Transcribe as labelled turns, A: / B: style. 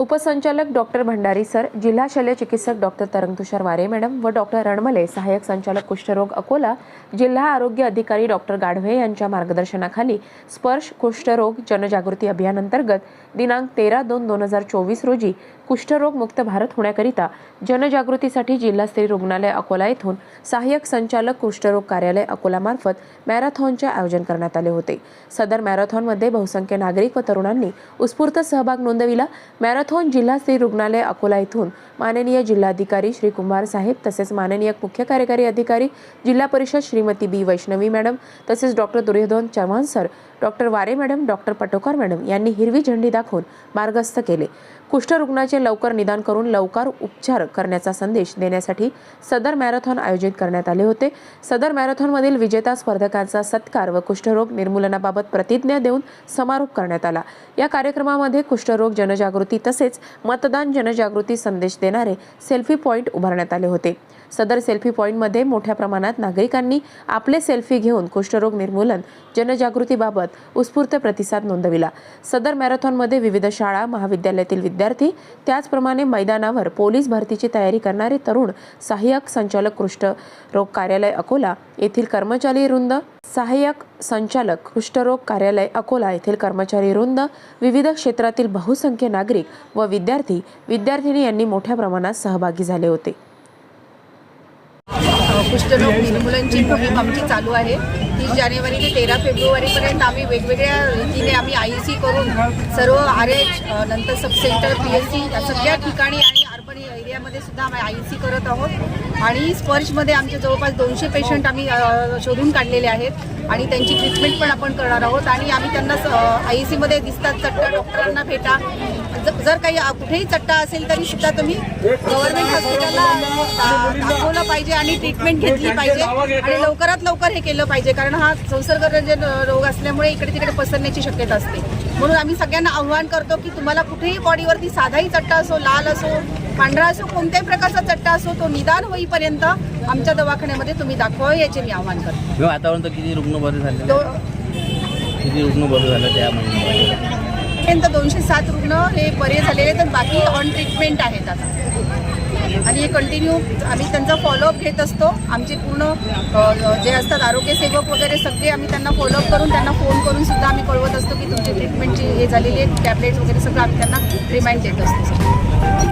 A: उपसंचालक doctor Bhandari sir जिल्हा शल्य चिकित्सक डॉक्टर तरंगतुषार वारे मॅडम व डॉक्टर रणमले सहाय्यक संचालक कुष्ठरोग अकोला जिल्हा आरोग्य अधिकारी डॉक्टर गाढवे यांच्या मार्गदर्शनाखाली स्पर्श कुष्ठरोग जनजागृती अभियानांतर्गत दिनांक तेरा दोन दोन हजार चोवीस रोजी कुष्ठरोग मुक्त भारत होण्याकरिता जनजागृतीसाठी जिल्हा स्त्री रुग्णालय अकोला येथून सहाय्यक संचालक कुष्ठरोग कार्यालय अकोलामार्फत मॅरेथॉनचे आयोजन करण्यात आले होते. सदर मॅरेथॉनमध्ये बहुसंख्य नागरिक व तरुणांनी उत्स्फूर्त सहभाग नोंदविला. मॅरेथॉन जिल्हा स्त्री रुग्णालय अकोला येथून माननीय जिल्हाधिकारी श्री कुमार साहेब तसेच माननीय मुख्य कार्यकारी अधिकारी जिल्हा परिषद श्रीमती बी वैष्णवी मॅडम तसेच doctor Duryodhan Chavan sir doctor Ware madam doctor Patokar madam यांनी हिरवी झेंडी दाखवून मार्गस्थ केले. कुष्ठरुग्णाचे लवकर निदान करून लवकर उपचार करण्याचा संदेश देण्यासाठी सदर मॅरेथॉन आयोजित करण्यात आले होते. सदर मॅरेथॉनमधील विजेता स्पर्धकांचा सत्कार व कुष्ठरोग निर्मूलनाबाबत प्रतिज्ञा देऊन समारोप करण्यात आला. या कार्यक्रमामध्ये कुष्ठरोग जनजागृती तसेच मतदान जनजागृती संदेश देणारे सेल्फी पॉईंट उभारण्यात आले होते. सदर सेल्फी पॉईंटमध्ये मोठ्या प्रमाणात नागरिकांनी आपले सेल्फी घेऊन कुष्ठरोग निर्मूलन जनजागृतीबाबत उत्स्फूर्त प्रतिसाद नोंदविला. सदर मॅरेथॉनमध्ये विविध शाळा महाविद्यालयातील विद्यार्थी विद्यार्थी. त्याचप्रमाणे मैदानावर पोलीस भरतीची तयारी करणारे तरुण सहाय्यक संचालक कुष्ठरोग कार्यालय अकोला येथील कर्मचारी वृंद सहाय्यक संचालक कुष्ठरोग कार्यालय अकोला येथील कर्मचारी वृंद विविध क्षेत्रातील बहुसंख्य नागरिक व विद्यार्थी विद्यार्थिनी यांनी मोठ्या प्रमाणात सहभागी झाले होते.
B: कुष्ठरोग निर्मूलनची मोहीम आमची चालू आहे. तीस जानेवारी ते तेरा फेब्रुवारीपर्यंत आम्ही वेगवेगळ्या रीतीने आम्ही आय सी करून सर्व आर एच नंतर sub centre P H C या सगळ्या ठिकाणी आणि अर्बन एरियामध्ये सुद्धा आम्ही आय सी करत आहोत. आणि स्पर्शमध्ये आमचे जवळपास दोनशे पेशंट आम्ही शोधून काढलेले आहेत आणि त्यांची ट्रीटमेंट पण आपण करणार आहोत. आणि आम्ही त्यांना आय सीमध्ये दिसतात चट्टा डॉक्टरांना भेटा. जर काही कुठेही चट्टा असेल तरी सुद्धा तुम्ही गव्हर्नमेंट हॉस्पिटलला दाखवलं पाहिजे आणि ट्रीटमेंट घेतली पाहिजे. आणि लवकरात लवकर हे केलं पाहिजे. कारण हा संसर्गजन्य रोग असल्यामुळे इकडे तिकडे पसरण्याची शक्यता असते. म्हणून आम्ही सगळ्यांना आव्हान करतो की तुम्हाला कुठेही बॉडीवरती साधाही चट्टा असो लाल असो पांढरा असो कोणत्याही प्रकारचा चट्टा असो तो निदान होईपर्यंत आमच्या दवाखान्यामध्ये तुम्ही दाखवा याचे मी आव्हान करतो.
C: आतापर्यंत किती रुग्ण बरे झाले?
B: तो
C: किती रुग्ण बरे झाले त्या महिन्यामध्ये?
B: आतापर्यंत दोनशे सात रुग्ण हे बरे झालेले तर बाकी ऑन ट्रीटमेंट आहेत आता. आणि हे कंटिन्यू आम्ही त्यांचा फॉलोअप घेत असतो. आमचे पूर्ण जे असतात आरोग्य सेवक वगैरे सगळे आम्ही त्यांना फॉलोअप करून त्यांना फोन करून सुद्धा आम्ही कळवत असतो की तुमची ट्रीटमेंटची हे झालेली आहे टॅबलेट्स वगैरे सगळं आम्ही त्यांना रिमाइंड देत असतो.